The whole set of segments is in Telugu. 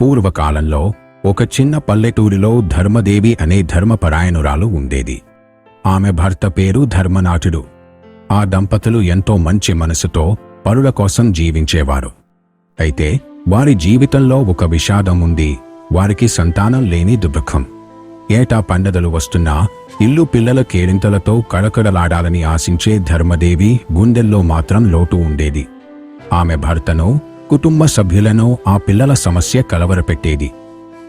పూర్వకాలంలో ఒక చిన్న పల్లెటూరిలో ధర్మదేవి అనే ధర్మపరాయణురాలు ఉండేది. ఆమె భర్త పేరు ధర్మనాథుడు. ఆ దంపతులు ఎంతో మంచి మనసుతో పరుల కోసం జీవించేవారు. అయితే వారి జీవితంలో ఒక విషాదం ఉంది. వారికి సంతానం లేని దుఃఖం ఏటా పండగలు వస్తున్నా ఇల్లు పిల్లల కేరింతలతో కడకడలాడాలని ఆశించే ధర్మదేవి గుండెల్లో మాత్రం లోటు ఉండేది. ఆమె భర్తను కుటుంబ సభ్యులను ఆ పిల్లల సమస్య కలవరపెట్టేది.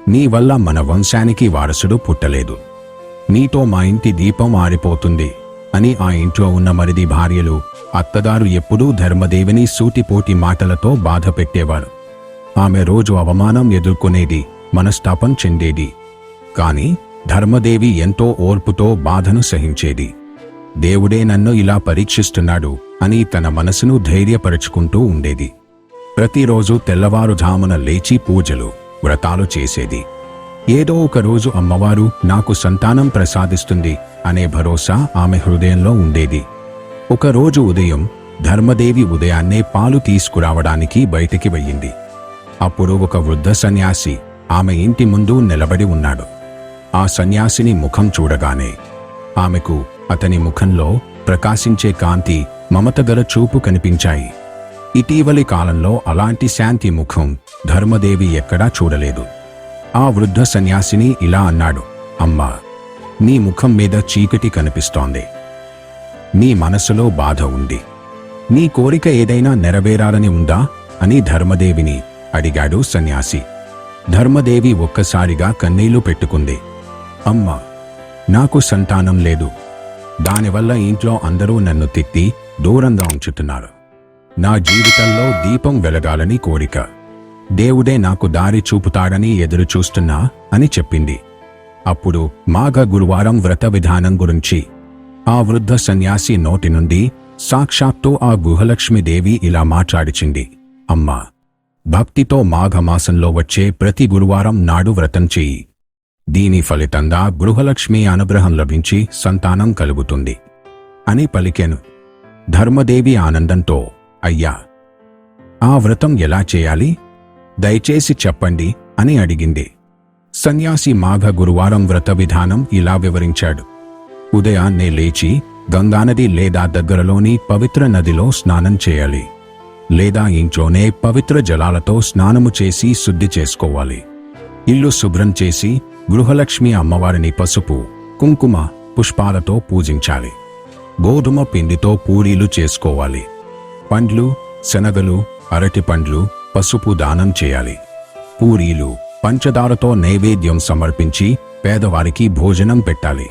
నీ వల్ల మన వంశానికి వారసుడు పుట్టలేదు. నీతో మా ఇంటి దీపం ఆరిపోతుంది అని ఆ ఇంట్లో ఉన్న మరిది భార్యలు అత్తగారు ఎప్పుడూ ధర్మదేవిని సూటిపోటి మాటలతో బాధ పెట్టేవారు ఆమె రోజు అవమానం ఎదుర్కొనేది మనస్తాపం చెందేది. కాని ధర్మదేవి ఎంతో ఓర్పుతో బాధను సహించేది. దేవుడే నన్ను ఇలా పరీక్షిస్తున్నాడు అని తన మనసును ధైర్యపరుచుకుంటూ ఉండేది. ప్రతిరోజు తెల్లవారుజామున లేచి పూజలు వ్రతాలు చేసేది. ఏదో ఒక రోజు అమ్మవారు నాకు సంతానం ప్రసాదిస్తుంది అనే భరోసా ఆమె హృదయంలో ఉండేది. ఒకరోజు ఉదయం ధర్మదేవి ఉదయాన్నే పాలు తీసుకురావడానికి బయటికి వెయ్యింది అప్పుడు ఒక వృద్ధ సన్యాసి ఆమె ఇంటి ముందు నిలబడి ఉన్నాడు. ఆ సన్యాసిని ముఖం చూడగానే ఆమెకు అతని ముఖంలో ప్రకాశించే కాంతి మమతగల చూపు కనిపించాయి. ఇటీవలి కాలంలో అలాంటి శాంతి ముఖం ధర్మదేవి ఎక్కడా చూడలేదు. ఆ వృద్ధ సన్యాసిని ఇలా అన్నాడు అమ్మా నీ ముఖం మీద చీకటి కనిపిస్తోంది. నీ మనసులో బాధ ఉంది. నీ కోరిక ఏదైనా నెరవేరాలని ఉందా? అని ధర్మదేవిని అడిగాడు సన్యాసి. ధర్మదేవి ఒక్కసారిగా కన్నీళ్ళు పెట్టుకుంది. అమ్మా నాకు సంతానం లేదు. దానివల్ల ఇంట్లో అందరూ నన్ను తిట్టి దూరంగా ఉంచుతున్నారు. నా జీవితంలో దీపం వెలగాలని కోరిక. దేవుడే నాకు దారి చూపుతాడని ఎదురు చూస్తున్నా అని చెప్పింది. అప్పుడు మాఘ గురువారం వ్రత విధానం గురించి ఆ వృద్ధ సన్యాసి నోటి నుండి సాక్షాత్తు ఆ గుహలక్ష్మీదేవి ఇలా మాట్లాడిచింది. అమ్మా భక్తితో మాఘమాసంలో వచ్చే ప్రతి గురువారం నాడు వ్రతం చెయ్యి. దీని ఫలితంగా గృహలక్ష్మి అనుగ్రహం లభించి సంతానం కలుగుతుంది. అని పలికెను. ధర్మదేవి ఆనందంతో అయ్యా ఆ వ్రతం ఎలా చేయాలి? దయచేసి చెప్పండి అని అడిగింది. సన్యాసి మాఘ గురువారం వ్రత విధానం ఇలా వివరించాడు. ఉదయాన్నే లేచి గంగానది లేదా దగ్గరలోని పవిత్ర నదిలో స్నానం చేయాలి. లేదా ఇంట్లోనే పవిత్ర జలాలతో స్నానము చేసి శుద్ధి చేసుకోవాలి. ఇల్లు శుభ్రం చేసి గృహలక్ష్మి అమ్మవారిని పసుపు కుంకుమ పుష్పాలతో పూజించాలి. గోధుమ పిండితో పూరీలు చేసుకోవాలి. పండ్లు శనగలు అరటి పండ్లు పసుపు దానం చేయాలి. పూరీలు పంచదారతో నైవేద్యం సమర్పించి పేదవారికి భోజనం పెట్టాలి.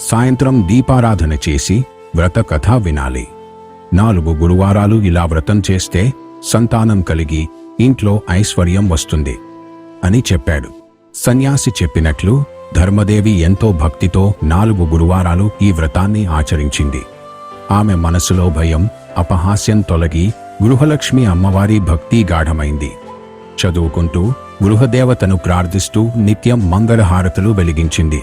సాయంత్రం దీపారాధన చేసి వ్రత కథ వినాలి. నాలుగు గురువారాలు ఇలా వ్రతం చేస్తే సంతానం కలిగి ఇంట్లో ఐశ్వర్యం వస్తుంది అని చెప్పాడు. సన్యాసి చెప్పినట్లు ధర్మదేవి ఎంతో భక్తితో నాలుగు గురువారాలు ఈ వ్రతాన్ని ఆచరించింది. ఆమె మనసులో భయం అపహాస్యం తొలగి గృహలక్ష్మి అమ్మవారి భక్తి గాఢమైంది. చదువుకుంటూ గృహదేవతను ప్రార్థిస్తూ నిత్యం మంగళహారతులు వెలిగించింది.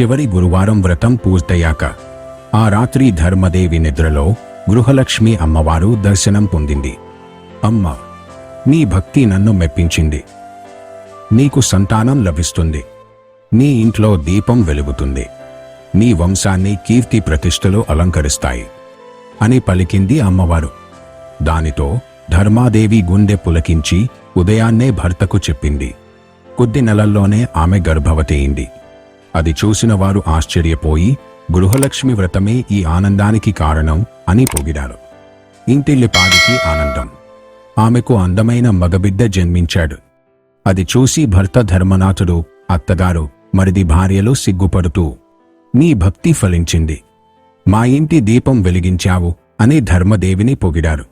చివరి గురువారం వ్రతం పూర్తయ్యాక ఆ రాత్రి ధర్మదేవి నిద్రలో గృహలక్ష్మి అమ్మవారు దర్శనం పొందింది. అమ్మ నీ భక్తి నన్ను మెప్పించింది. నీకు సంతానం లభిస్తుంది. నీ ఇంట్లో దీపం వెలుగుతుంది. నీ వంశాన్ని కీర్తి ప్రతిష్టలు అలంకరిస్తాయి. అని పలికింది అమ్మవారు. దానితో ధర్మాదేవి గుండె పులకించి ఉదయాన్నే భర్తకు చెప్పింది. కొద్ది నెలల్లోనే ఆమె గర్భవతి అయింది. అది చూసిన వారు ఆశ్చర్యపోయి గృహలక్ష్మి వ్రతమే ఈ ఆనందానికి కారణం అని పొగిడారు. ఇంటిల్లిపాదికి ఆనందం. ఆమెకు అందమైన మగబిడ్డ జన్మించాడు. అది చూసి భర్త ధర్మనాథుడు అత్తగారు మరిది భార్యలు సిగ్గుపడుతూ నీ భక్తి ఫలించింది. మా ఇంటి దీపం వెలిగించావు అని ధర్మదేవిని పొగిడారు.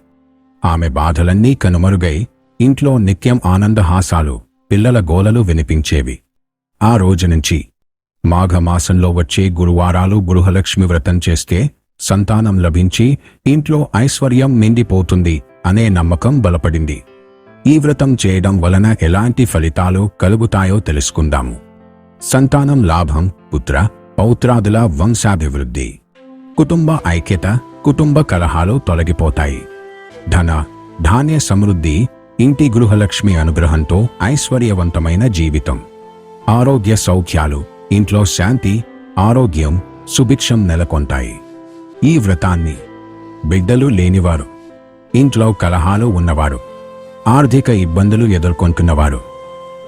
ఆమె బాధలన్నీ కనుమరుగై ఇంట్లో నిత్యం ఆనందహాసాలు పిల్లల గోలలు వినిపించేవి. ఆ రోజునుంచి మాఘమాసంలో వచ్చే గురువారాలు గృహలక్ష్మి వ్రతం చేస్తే సంతానం లభించి ఇంట్లో ఐశ్వర్యం నిండిపోతుంది అనే నమ్మకం బలపడింది. ఈ వ్రతం చేయడం వలన ఎలాంటి ఫలితాలు కలుగుతాయో తెలుసుకుందాము. సంతానం లాభం పుత్ర పౌత్రాదుల వంశాభివృద్ధి. కుటుంబ ఐక్యత కుటుంబ కలహాలు తొలగిపోతాయి. ధన ధాన్య సమృద్ధి ఇంటి గృహలక్ష్మి అనుగ్రహంతో ఐశ్వర్యవంతమైన జీవితం. ఆరోగ్య సౌఖ్యాలు ఇంట్లో శాంతి ఆరోగ్యం సుభిక్షం నెలకొంటాయి. ఈ వ్రతాన్ని బిడ్డలు లేనివారు ఇంట్లో కలహాలు ఉన్నవారు ఆర్థిక ఇబ్బందులు ఎదుర్కొంటున్నవారు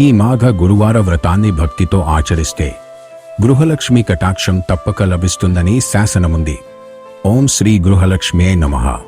ఈ మాఘ గురువార వ్రతాన్ని భక్తితో ఆచరిస్తే గృహలక్ష్మి కటాక్షం తప్పక లభిస్తుందని శాసనముంది. ఓం శ్రీ గృహలక్ష్మే నమః.